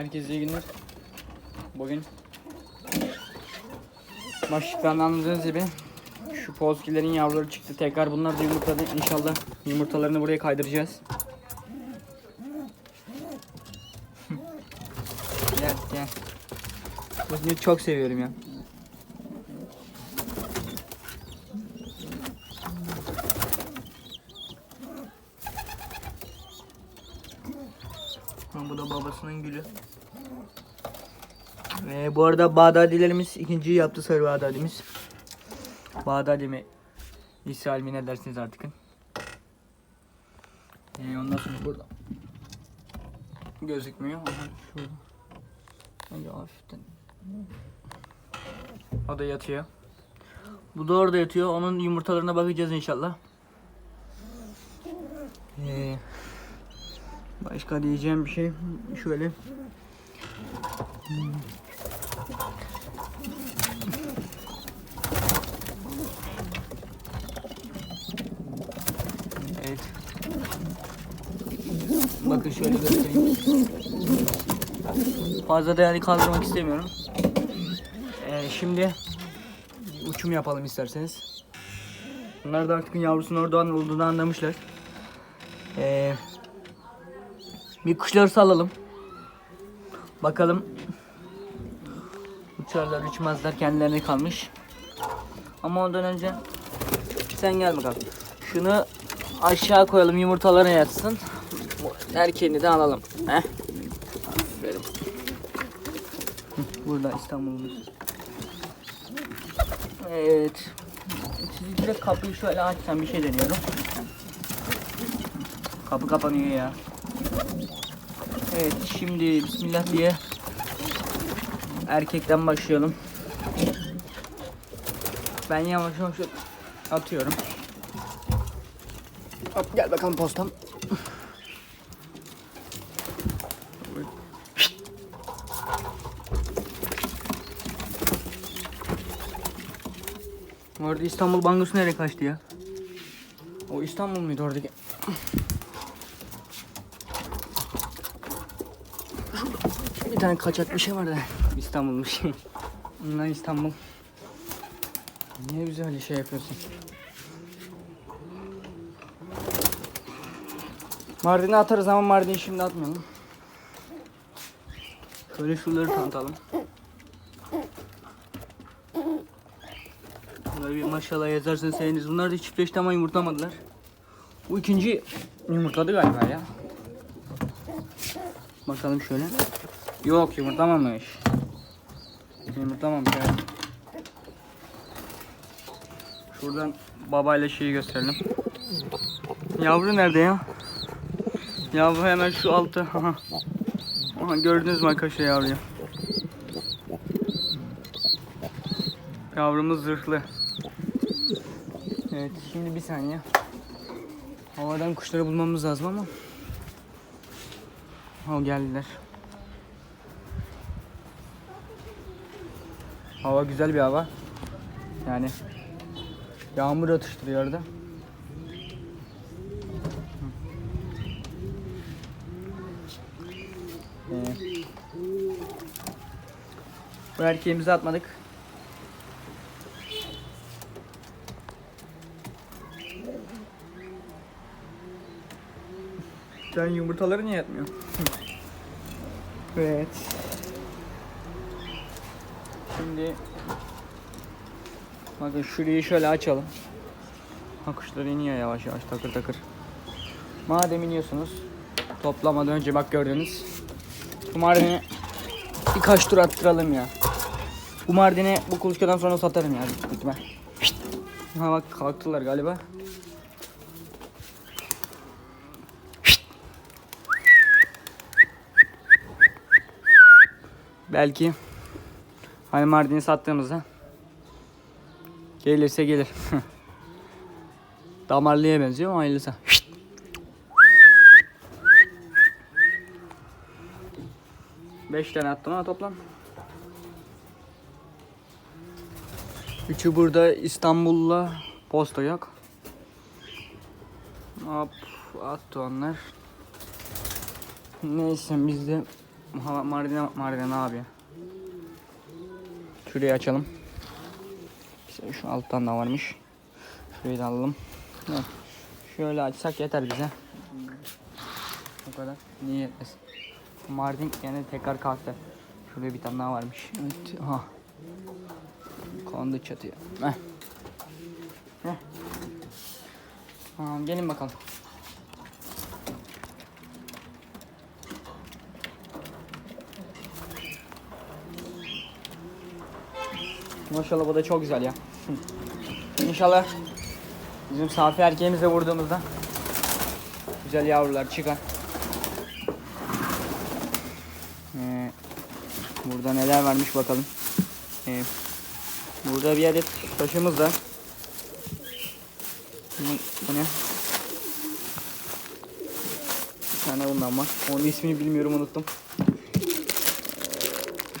Herkese iyi günler. Bugün başlıktan anladığınız gibi şu pozkilerin yavruları çıktı. Tekrar bunlar da yumurtladı. İnşallah yumurtalarını buraya kaydıracağız. gel gel. Bunu çok seviyorum ya. Ha, bu da babasının gülü. Ve bu arada Bağdadilerimiz ikinciyi yaptı sarı Bağdadimiz. Bağdadi mi? İsrail mi ne dersiniz artık. Ee, ondan sonra burada. Gözükmüyor. Aha, şurada. Önce hafiften. O da yatıyor. Bu da orada yatıyor. Onun yumurtalarına bakacağız inşallah. Ee, başka diyeceğim bir şey şöyle. Evet. Bakın şöyle göstereyim. Fazla da yani kaldırmak istemiyorum. Ee, şimdi uçum yapalım isterseniz. Bunlar da artık yavrusunun oradan olduğunu anlamışlar. Ee, bir kuşları salalım. Bakalım. Uçarlar uçmazlar kendilerine kalmış. Ama ondan önce sen gel bakalım. Şunu aşağı koyalım yumurtalarına yatsın. Erkeğini de alalım. Heh. Aferin. Burada İstanbul'umuz. Evet. Siz direkt kapıyı şöyle açsam bir şey deniyorum. Kapı kapanıyor ya. Evet şimdi Bismillah diye erkekten başlayalım. Ben yavaş yavaş atıyorum. Hop gel bakalım postam. Bu arada İstanbul bangosu nereye kaçtı ya? O İstanbul muydu oradaki? Bir tane kaçak bir şey var da İstanbul'muş. Bunlar İstanbul. Bize öyle şey yapıyorsun? Mardin'e atarız ama Mardin'i şimdi atmayalım. Şöyle şuraları tanıtalım. Bunları bir maşallah yazarsanız seviniriz. Bunlar da çiftleşti ama yumurtlamadılar. Bu ikinci yumurtladı galiba ya. Bakalım şöyle. Yok yumurtlamamış. Yumurtlamamış evet. Şuradan babayla şeyi gösterelim. Yavru nerede ya? Yavru hemen şu altı. Aha. Gördünüz mü arkadaşlar yavruyu? Yavrumuz zırhlı. Evet şimdi bir saniye. Havadan kuşları bulmamız lazım ama. O geldiler. Hava güzel bir hava. Yani yağmur atıştırıyor orada. Ee, bu erkeğimizi atmadık. Sen yumurtaları niye yatmıyor? evet. Şimdi bakın şurayı şöyle açalım. Ha kuşlar iniyor yavaş yavaş takır takır. Madem iniyorsunuz toplamadan önce bak gördünüz. Bu mardini birkaç tur attıralım ya. Bu mardini bu kuluçkadan sonra satarım ya büyük ihtimal. Şşt. Ha bak kalktılar galiba. Belki hani Mardin'i sattığımızda gelirse gelir. Damarlıya benziyor ama hayırlısı. Beş tane attım ama toplam. Üçü burada İstanbul'la posta yok. Hop attı onlar. Neyse biz de Mardin'e Mardin'e abi. Şurayı açalım. Şu alttan da varmış. Şurayı da alalım. Şöyle açsak yeter bize. O kadar. Niye yetmesin? Mardin yine tekrar kalktı. Şuraya bir tane daha varmış. Evet. Ha. Kondu çatıya. Heh. Heh. Tamam gelin bakalım. Maşallah bu da çok güzel ya. İnşallah bizim safi erkeğimize vurduğumuzda güzel yavrular çıkar. Ee, burada neler varmış bakalım. Ee, burada bir adet taşımız var. Bu, ne? Bir tane bundan var. Onun ismini bilmiyorum unuttum.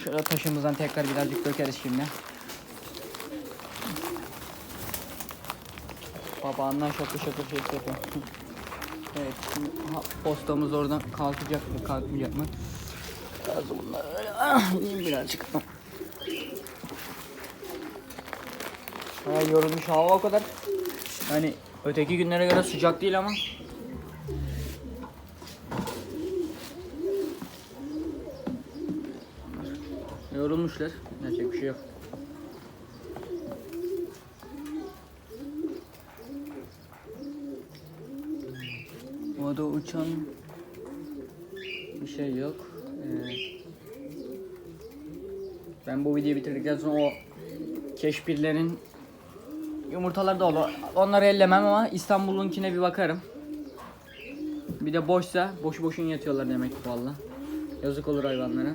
Şöyle taşımızdan tekrar birazcık dökeriz şimdi. Babağından şakır şakır şey yapıyor. evet şimdi postamız oradan kalkacak mı kalkmayacak mı? Biraz bunlar öyle ah, birazcık. Bayağı yorulmuş hava o kadar. Hani öteki günlere göre sıcak değil ama. Yorulmuşlar. Yapacak bir şey yok. O da uçan bir şey yok. Ee, ben bu videoyu bitirdikten sonra o keşbirlerin yumurtaları da olur. Onları ellemem ama İstanbul'unkine bir bakarım. Bir de boşsa boş boşun yatıyorlar demek ki valla. Yazık olur hayvanlara.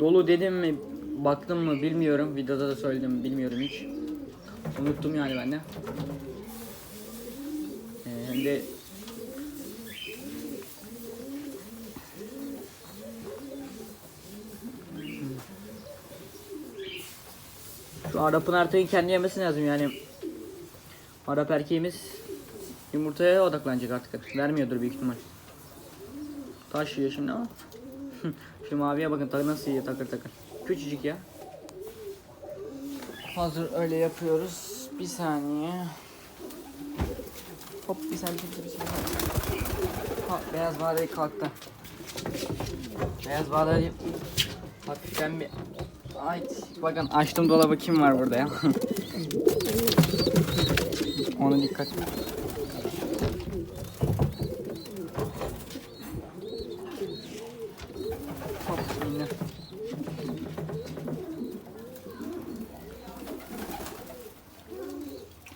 Dolu dedim mi baktım mı bilmiyorum. Videoda da söyledim bilmiyorum hiç. Unuttum yani ben de. Ee, hem de Şu Arap'ın artık kendi yemesi lazım yani. Arap erkeğimiz yumurtaya odaklanacak artık. Vermiyordur büyük ihtimal. Taş yiyor şimdi ama. Şu maviye bakın nasıl yiyor takır takır. Küçücük ya. Hazır öyle yapıyoruz. Bir saniye. Hop bir saniye bir saniye. Bir saniye. Ha, beyaz badayı kalktı. Beyaz badayı hafiften bir Ay bakın açtım dolabı kim var burada ya? Ona dikkat.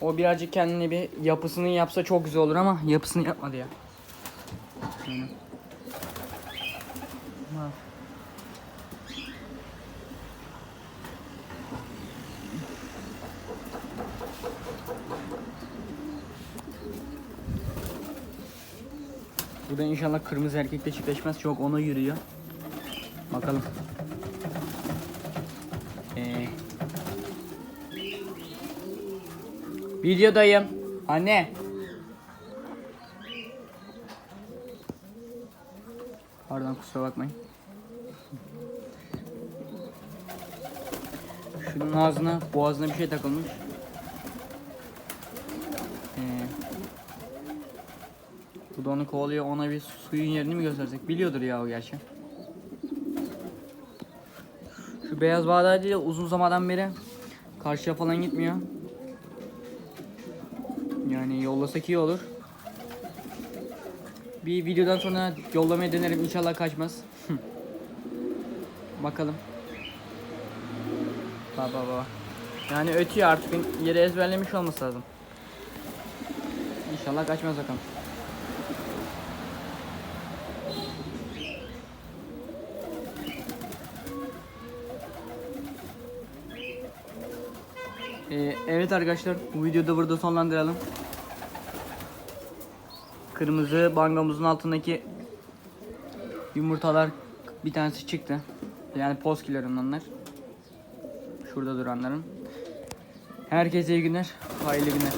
O birazcık kendine bir yapısını yapsa çok güzel olur ama yapısını yapmadı ya. Şöyle. Bu da inşallah kırmızı erkekle çiftleşmez. Çok ona yürüyor. Bakalım. Ee, videodayım. Anne. Pardon kusura bakmayın. Şunun ağzına, boğazına bir şey takılmış. Da onu kovalıyor. Ona bir suyun yerini mi göstersek? Biliyordur ya o gerçi. Şu beyaz bağdaydı da uzun zamandan beri karşıya falan gitmiyor. Yani yollasak iyi olur. Bir videodan sonra yollamaya denerim. İnşallah kaçmaz. Bakalım. Baba baba. Yani ötüyor artık. Yeri ezberlemiş olması lazım. İnşallah kaçmaz bakalım. Ee, evet arkadaşlar bu videoda burada sonlandıralım. Kırmızı bangamızın altındaki yumurtalar bir tanesi çıktı. Yani poskilerin onlar. Şurada duranların. Herkese iyi günler. Hayırlı günler.